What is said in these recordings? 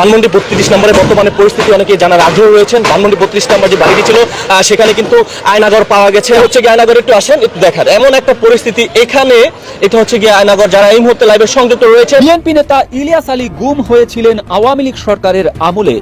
ধানমন্ডি বত্রিশ নম্বরে বর্তমানে পরিস্থিতি অনেকে জানার আগ্রহ রয়েছেন। ধানমন্ডি বত্রিশ নম্বর যে বাড়িটি ছিল সেখানে কিন্তু আয়নাগর পাওয়া গেছে। হচ্ছে গিয়ে আয়নাগর একটু আসেন একটু দেখার এমন একটা পরিস্থিতি এখানে এটা হচ্ছে গিয়ে আয়নাগর যারা এই মুহূর্তে লাইভে সংযুক্ত রয়েছে। বিএনপি নেতা ইলিয়াস আলী গুম হয়েছিলেন আওয়ামী লীগ সরকারের আমলে।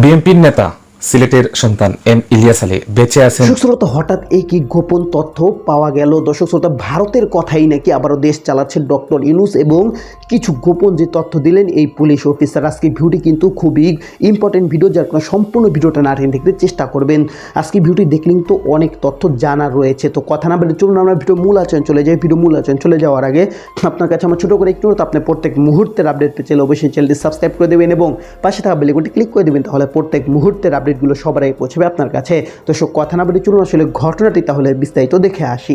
বিএনপির নেতা সিলেটের সন্তান এম ইলিয়াস আলী। বেঁচে আছেন দর্শক শ্রোতা, হঠাৎ এই কি গোপন তথ্য পাওয়া গেল? দর্শক শ্রোতা, ভারতের কথাই নাকি আবারও দেশ চালাচ্ছে ডক্টর ইনুস এবং কিছু গোপন যে তথ্য দিলেন এই পুলিশ অফিসার আজকে ভিডিওটি কিন্তু খুবই ইম্পর্টেন্ট ভিডিও যার কারণে সম্পূর্ণ ভিডিওটা না দেখতে চেষ্টা করবেন। আজকে ভিডিওটি দেখলেন তো অনেক তথ্য জানা রয়েছে। তো কথা না বলে চলুন আমরা ভিডিও মূল আচরণ চলে যাই। ভিডিও মূল আচরণ চলে যাওয়ার আগে আপনার কাছে আমার ছোটো করে একটু আপনি প্রত্যেক মুহূর্তের আপডেট পেতে চাইলে অবশ্যই চ্যানেলটি সাবস্ক্রাইব করে দেবেন এবং পাশে থাকা বেলেগুটি ক্লিক করে দেবেন। তাহলে প্রত্যেক মুহূর্তের আপডেটগুলো সবার আগে পৌঁছবে আপনার কাছে। তো সব কথা না বলে চলুন আসলে ঘটনাটি, তাহলে বিস্তারিত দেখে আসি।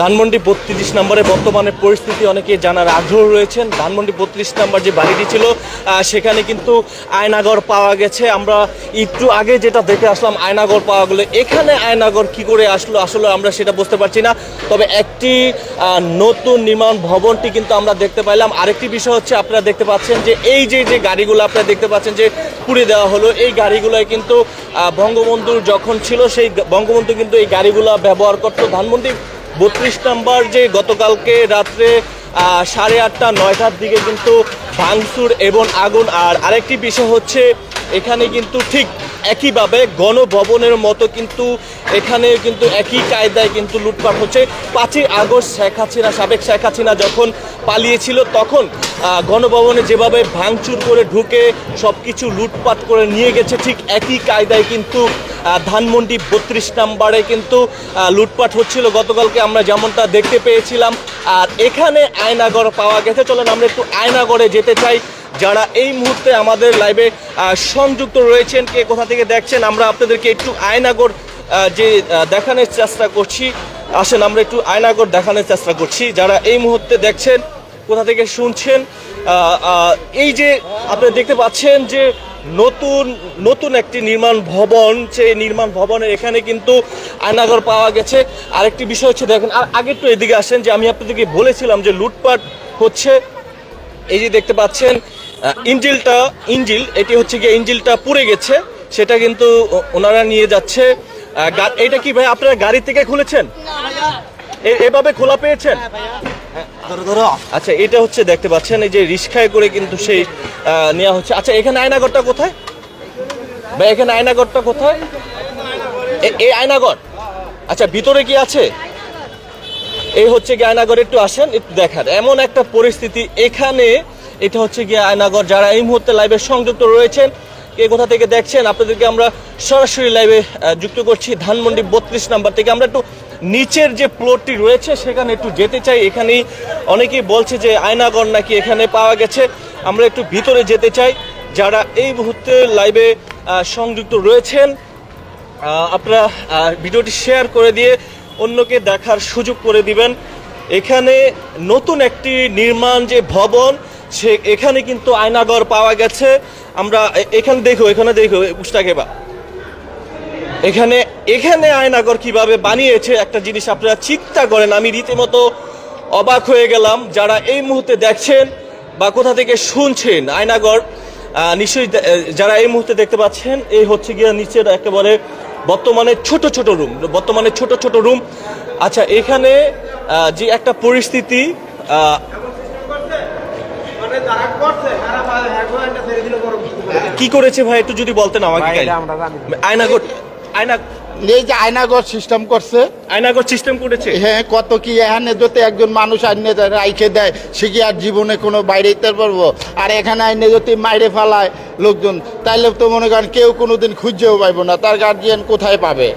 ধানমন্ডি বত্রিশ নম্বরে বর্তমানে পরিস্থিতি অনেকে জানার আগ্রহ রয়েছেন। ধানমন্ডি বত্রিশ নম্বর যে বাড়িটি ছিল সেখানে কিন্তু আয়নাগর পাওয়া গেছে। আমরা একটু আগে যেটা দেখে আসলাম আয়নাগর পাওয়া গেলো। এখানে আয়নাগর কি করে আসলো আসলে আমরা সেটা বুঝতে পারছি না। তবে একটি নতুন নির্মাণ ভবনটি কিন্তু আমরা দেখতে পাইলাম। আরেকটি বিষয় হচ্ছে আপনারা দেখতে পাচ্ছেন যে এই যে যে গাড়িগুলো আপনারা দেখতে পাচ্ছেন যে পুড়ে দেওয়া হলো এই গাড়িগুলোয় কিন্তু আহ, বঙ্গবন্ধুর যখন ছিল সেই বঙ্গবন্ধু কিন্তু এই গাড়িগুলো ব্যবহার করতো। ধানমন্ডি বত্রিশ নম্বর যে গতকালকে রাত্রে সাড়ে আটটা, নয়টার দিকে কিন্তু ভাঙচুর এবং আগুন। আর আরেকটি বিষয় হচ্ছে, এখানে কিন্তু ঠিক একইভাবে গণভবনের মতো কিন্তু এখানে কিন্তু একই কায়দায় কিন্তু লুটপাট হচ্ছে। পাঁচই আগস্ট শেখ হাসিনা, সাবেক শেখ হাসিনা যখন পালিয়েছিল তখন গণভবনে যেভাবে ভাঙচুর করে ঢুকে সব কিছু লুটপাট করে নিয়ে গেছে, ঠিক একই কায়দায় কিন্তু ধানমন্ডি বত্রিশ নাম্বারে কিন্তু লুটপাট হচ্ছিল। গতকালকে আমরা যেমনটা দেখতে পেয়েছিলাম, আর এখানে আয়নাগর পাওয়া গেছে। চলেন আমরা একটু আয়নাগরে যেতে চাই। যারা এই মুহূর্তে আমাদের লাইভে সংযুক্ত রয়েছেন, কে কোথা থেকে দেখছেন, আমরা আপনাদেরকে একটু আয়নাগর যে দেখানোর চেষ্টা করছি, আসেন, আমরা একটু আয়নাগর দেখানোর চেষ্টা করছি, যারা এই মুহূর্তে দেখছেন, কোথা থেকে শুনছেন এই যে আপনি দেখতে পাচ্ছেন যে নতুন নতুন একটি নির্মাণ ভবন, সেই নির্মাণ ভবনের এখানে কিন্তু আয়নাগর পাওয়া গেছে। আরেকটি বিষয় হচ্ছে, দেখেন আর আগে একটু এদিকে আসেন, যে আমি আপনাদেরকে বলেছিলাম যে লুটপাট হচ্ছে। এই যে দেখতে পাচ্ছেন ইঞ্জিলটা ইঞ্জিল এটি হচ্ছে গিয়ে ইঞ্জিলটা পুড়ে গেছে। সেটা কিন্তু ওনারা নিয়ে যাচ্ছে। এটা কি ভাই আপনারা গাড়ি থেকে খুলেছেন? এভাবে খোলা পেয়েছেন? আচ্ছা এটা হচ্ছে দেখতে পাচ্ছেন এই যে রিস্কায় করে কিন্তু সেই নেওয়া হচ্ছে। আচ্ছা এখানে আয়নাগরটা কোথায়? ভাই এখানে আয়নাগরটা কোথায়? এই আয়নাগর আচ্ছা ভিতরে কি আছে? এই হচ্ছে গিয়ে আয়নাগর একটু আসেন একটু দেখার এমন একটা পরিস্থিতি এখানে এটা হচ্ছে গিয়ে আয়নাগর যারা এই মুহূর্তে লাইভে সংযুক্ত রয়েছেন, কে কোথা থেকে দেখছেন আপনাদেরকে আমরা সরাসরি লাইভে যুক্ত করছি ধানমন্ডি বত্রিশ নাম্বার থেকে। আমরা একটু নিচের যে প্লটটি রয়েছে, সেখানে একটু যেতে চাই। এখানেই অনেকেই বলছে যে আয়নাগর নাকি এখানে পাওয়া গেছে। আমরা একটু ভিতরে যেতে চাই। যারা এই মুহূর্তে লাইভে সংযুক্ত রয়েছেন আপনারা ভিডিওটি শেয়ার করে দিয়ে অন্যকে দেখার সুযোগ করে দিবেন। এখানে নতুন একটি নির্মাণ যে ভবন সে এখানে কিন্তু আয়নাগর পাওয়া গেছে। আমরা এখানে দেখো এখানে দেখো বা। এখানে এখানে আয়নাগর কীভাবে বানিয়েছে একটা জিনিস আপনারা চিন্তা করেন। আমি রীতিমতো অবাক হয়ে গেলাম। যারা এই মুহূর্তে দেখছেন বা কোথা থেকে শুনছেন আয়নাগর নিশ্চয়ই যারা এই মুহূর্তে দেখতে পাচ্ছেন এই হচ্ছে গিয়ে নিচের একেবারে বর্তমানে ছোট ছোট রুম, বর্তমানে ছোট ছোট রুম। আচ্ছা এখানে যে একটা পরিস্থিতি কি করেছে ভাই একটু যদি বলতেন আমাকে আয়নাগর আয়না এই যে আয়নাগর সিস্টেম করছে আয়নাগর সিস্টেম করেছে হ্যাঁ কত কি এখানে যদি একজন মানুষ আইনে রাইখে দেয় সে কি আর জীবনে কোনো বাইরে যেতে পারব আর এখানে আইনে যদি মাইরে ফেলায় লোকজন তাইলে তো মনে করেন কেউ কোনোদিন খুঁজেও পাইবো না তার গার্জিয়ান কোথায় পাবে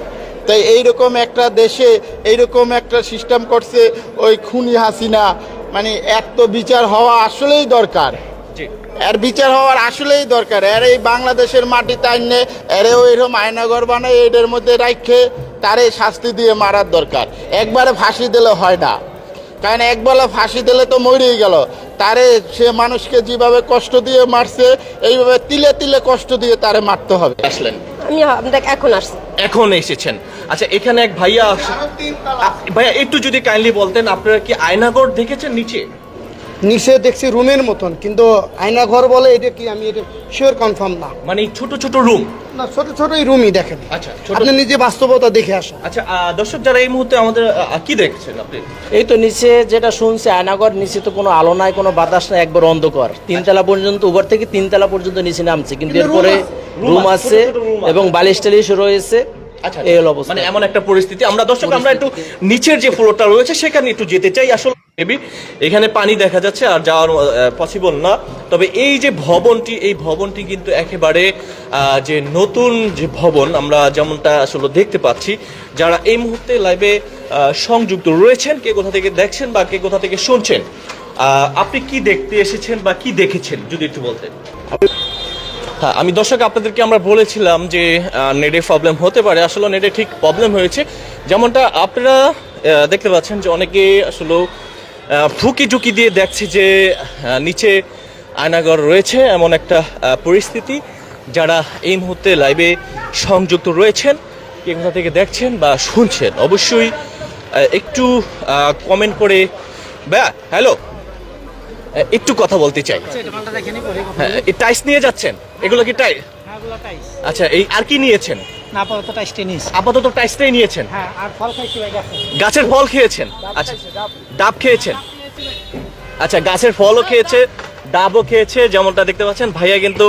তাই এইরকম একটা দেশে এইরকম একটা সিস্টেম করছে ওই খুনি হাসিনা মানে এত বিচার হওয়া আসলেই দরকার। এর বিচার হওয়ার আসলেই দরকার। এর এই বাংলাদেশের মাটিতে আইনে এরেও এরকম আয়নাগর বানায় এদের মধ্যে রাখে তারে শাস্তি দিয়ে মারার দরকার। একবারে ফাঁসি দিলে হয় না। কারণ একবেলা ফাঁসি দিলে তো মরেই গেল। তারে সে মানুষকে যেভাবে কষ্ট দিয়ে মারছে এইভাবে তিলে তিলে কষ্ট দিয়ে তারে মারতে হবে। আসলেন। আমি দেখ এখন আসছি। এখন এসেছেন। আচ্ছা এখানে এক ভাইয়া আস- আ- ভাইয়া একটু যদি কাইন্ডলি বলতেন আপনারা কি আয়নাগর দেখেছেন নিচে? নিচে দেখছি রুমের মতন কিন্তু আয়না ঘর বলে এটা কি আমি এটা শিওর কনফার্ম না। মানে এই ছোট ছোট রুম না ছোট ছোট এই রুমই দেখেন। আচ্ছা, ছোট- আপনি নিজে বাস্তবতা দেখে আসা আচ্ছা দর্শক যারা এই মুহূর্তে আমাদের কি দেখছেন আপনি? এই তো নিচে যেটা শুনছে আয়নাঘর নিচে তো কোনো আলো নাই কোনো বাতাস নাই একবার অন্ধকার। তিনতলা পর্যন্ত উপর থেকে তিনতলা পর্যন্ত নিচে নামছে কিন্তু এরপরে রুম আছে। এবং বালিশ টালিশ রয়েছে। আচ্ছা এই হলো অবস্থা। মানে এমন একটা পরিস্থিতি। আমরা দর্শক আমরা একটু নিচের যে ফ্লোরটা রয়েছে সেখানে একটু যেতে চাই। আসলে মেবি এখানে পানি দেখা যাচ্ছে আর যাওয়ার পসিবল না। তবে এই যে ভবনটি এই ভবনটি কিন্তু একেবারে যে নতুন যে ভবন আমরা যেমনটা আসলে দেখতে পাচ্ছি যারা এই মুহূর্তে লাইভে সংযুক্ত রয়েছেন কে কোথা থেকে দেখছেন বা কে কোথা থেকে শুনছেন আহ, আপনি কি দেখতে এসেছেন বা কি দেখেছেন যদি একটু বলতেন? হ্যাঁ আমি দর্শক, আপনাদেরকে আমরা বলেছিলাম যে নেটে প্রবলেম হতে পারে। আসলে নেটে ঠিক প্রবলেম হয়েছে। যেমনটা আপনারা দেখতে পাচ্ছেন যে অনেকে আসলে ফুকি ঝুঁকি দিয়ে দেখছে যে নিচে আয়নাগর রয়েছে এমন একটা পরিস্থিতি। যারা এই মুহূর্তে লাইভে সংযুক্ত রয়েছেন, কে কোথা থেকে দেখছেন বা শুনছেন, অবশ্যই একটু কমেন্ট করে ব্যা হ্যালো একটু কথা বলতে চাই। হ্যাঁ টাইস নিয়ে যাচ্ছেন? এগুলো কি টাই আচ্ছা এই আর কি নিয়েছেন? আপাতত টাইসটাই নিয়েছেন? হ্যাঁ আর ফল খাইছি গাছের ফল খেয়েছেন? আচ্ছা ডাব। খেয়েছেন? আচ্ছা গাছের ফলও খেয়েছে ডাবও খেয়েছে যেমনটা দেখতে পাচ্ছেন ভাইয়া কিন্তু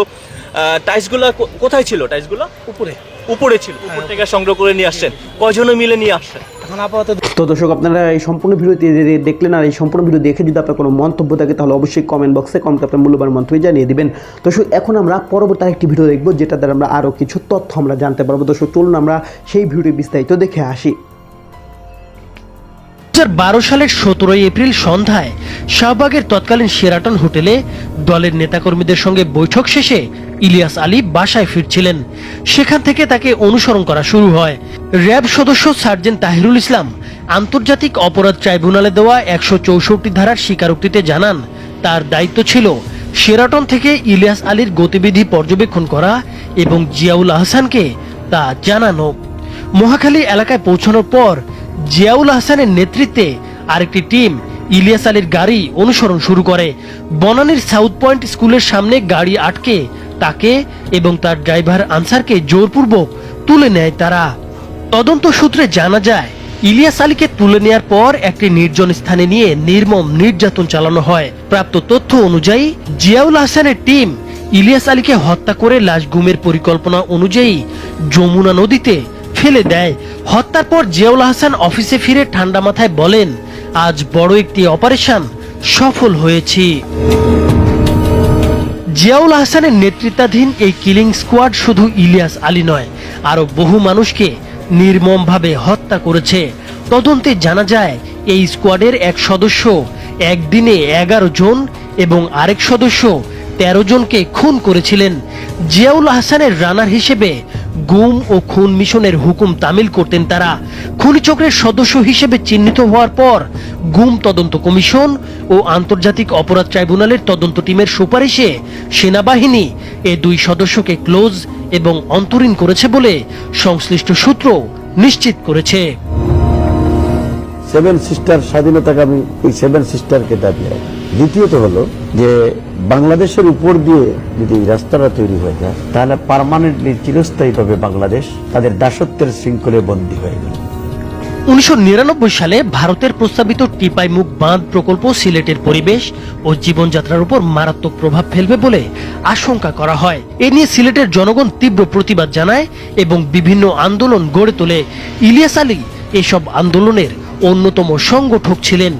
টাইসগুলো কোথায় ছিল টাইসগুলো উপরে। উপরে ছিল। উপর থেকে সংগ্রহ করে নিয়ে আসছেন। কয়জনে মিলে নিয়ে আসছেন? এখন আপাতত তো দর্শক, আপনারা এই সম্পূর্ণ ভিডিওটি যে- দেখলেন আর এই সম্পূর্ণ ভিডিও দেখে যদি আপনার কোনো মন্তব্য থাকে, তাহলে অবশ্যই কমেন্ট বক্সে কমেন্ট আপনার মূল্যবান মন্তব্য জানিয়ে দেবেন। দর্শক, এখন আমরা পরবর্তী আরেকটি ভিডিও দেখব, যেটা দ্বারা আমরা আরও কিছু তথ্য আমরা জানতে পারব। দর্শক, চলুন আমরা সেই ভিডিও বিস্তারিত দেখে আসি। বারো সালের সতেরোই এপ্রিল সন্ধ্যায় শাহবাগের তৎকালীন শেরাটন হোটেলে দলের নেতাকর্মীদের সঙ্গে বৈঠক শেষে ইলিয়াস আলী বাসায় ফিরছিলেন। সেখান থেকে তাকে অনুসরণ করা শুরু হয়। র্যাব সদস্য সার্জেন্ট তাহিরুল ইসলাম আন্তর্জাতিক অপরাধ ট্রাইব্যুনালে দেওয়া একশো চৌষট্টি ধারার স্বীকারোক্তিতে জানান, তার দায়িত্ব ছিল শেরাটন থেকে ইলিয়াস আলীর গতিবিধি পর্যবেক্ষণ করা এবং জিয়াউল আহসানকে তা জানানো। মহাখালী এলাকায় পৌঁছানোর পর জিয়াউল হাসানের নেতৃত্বে আরেকটি টিম ইলিয়াস আলীর গাড়ি অনুসরণ শুরু করে। বনানীর সাউথ পয়েন্ট স্কুলের সামনে গাড়ি আটকে তাকে এবং তার ড্রাইভার আনসারকে জোরপূর্বক তুলে নেয় তারা। তদন্ত সূত্রে জানা যায় ইলিয়াস আলীকে তুলে নেয়ার পর একটি নির্জন স্থানে নিয়ে নির্মম নির্যাতন চালানো হয়। প্রাপ্ত তথ্য অনুযায়ী, জিয়াউল হাসানের টিম ইলিয়াস আলীকে হত্যা করে লাশ গুমের পরিকল্পনা অনুযায়ী যমুনা নদীতে ফেলে দেয়। হত্যার পর জিয়াউল হাসান অফিসে ফিরে ঠান্ডা মাথায় বলেন, আজ বড় একটি অপারেশন সফল হয়েছি। জিয়াউল হাসানের নেতৃত্বাধীন এই কিলিং স্কোয়াড শুধু ইলিয়াস আলী নয় আরও বহু মানুষকে নির্মমভাবে হত্যা করেছে। তদন্তে জানা যায়, এই স্কোয়াডের এক সদস্য একদিনে এগারো জন এবং আরেক সদস্য তেরো জনকে খুন করেছিলেন। জিয়াউল হাসানের রানার হিসেবে গুম ও খুন মিশনের হুকুম তামিল করতেন তারা। খুনি চক্রের সদস্য হিসেবে চিহ্নিত হওয়ার পর গুম তদন্ত কমিশন ও আন্তর্জাতিক অপরাধ ট্রাইব্যুনালের তদন্ত টিমের সুপারিশে সেনাবাহিনী এ দুই সদস্যকে ক্লোজ এবং অন্তরীণ করেছে বলে সংশ্লিষ্ট সূত্র নিশ্চিত করেছে। সেভেন সিস্টার স্বাধীনতাকামী এই সেভেন সিস্টারকে দাবি দ্বিতীয়ত হলো যে বাংলাদেশের উপর দিয়ে যদি রাস্তাটা তৈরি হয়ে যায়, তাহলে পারমানেন্টলি চিরস্থায়ীভাবে বাংলাদেশ তাদের দাসত্বের শৃঙ্খলে বন্দী হয়ে গেল। উনিশশো নিরানব্বই সালে ভারতের প্রস্তাবিত টিপাই মুখ বাঁধ প্রকল্প সিলেটের পরিবেশ ও জীবনযাত্রার উপর মারাত্মক প্রভাব ফেলবে বলে আশঙ্কা করা হয়। এ নিয়ে সিলেটের জনগণ তীব্র প্রতিবাদ জানায় এবং বিভিন্ন আন্দোলন গড়ে তোলে। ইলিয়াস আলী এসব আন্দোলনের অন্যতম সংগঠক ছিলেন।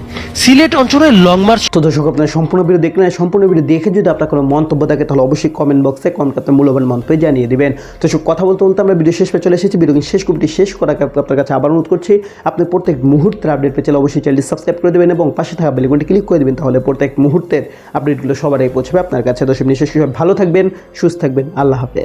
সিলেট অঞ্চলের লং মার্চ তো দর্শক, আপনারা সম্পূর্ণ ভিডিও দেখলেন সম্পূর্ণ ভিডিও দেখে যদি আপনার কোনো মন্তব্য থাকে, তাহলে অবশ্যই কমেন্ট বক্সে কমেন্ট আপনার মূল্যবান মন্তব্য জানিয়ে দেবেন। তো সব কথা বলতে বলতে আমরা ভিডিও শেষ পে চলে এসেছি। ভিডিও শেষ কমিটি শেষ করার আপনার কাছে আবার অনুরোধ করছি, আপনি প্রত্যেক মুহূর্তের আপডেট পেয়ে চলে অবশ্যই চ্যানেলটি সাবস্ক্রাইব করে দেবেন এবং পাশে থাকা বেলিকনটি ক্লিক করে দেবেন, তাহলে প্রত্যেক মুহূর্তের আপডেটগুলো সবার আগে পৌঁছবে আপনার কাছে। দর্শক নিঃশেষ ভালো থাকবেন, সুস্থ থাকবেন, আল্লাহ হাফেজ।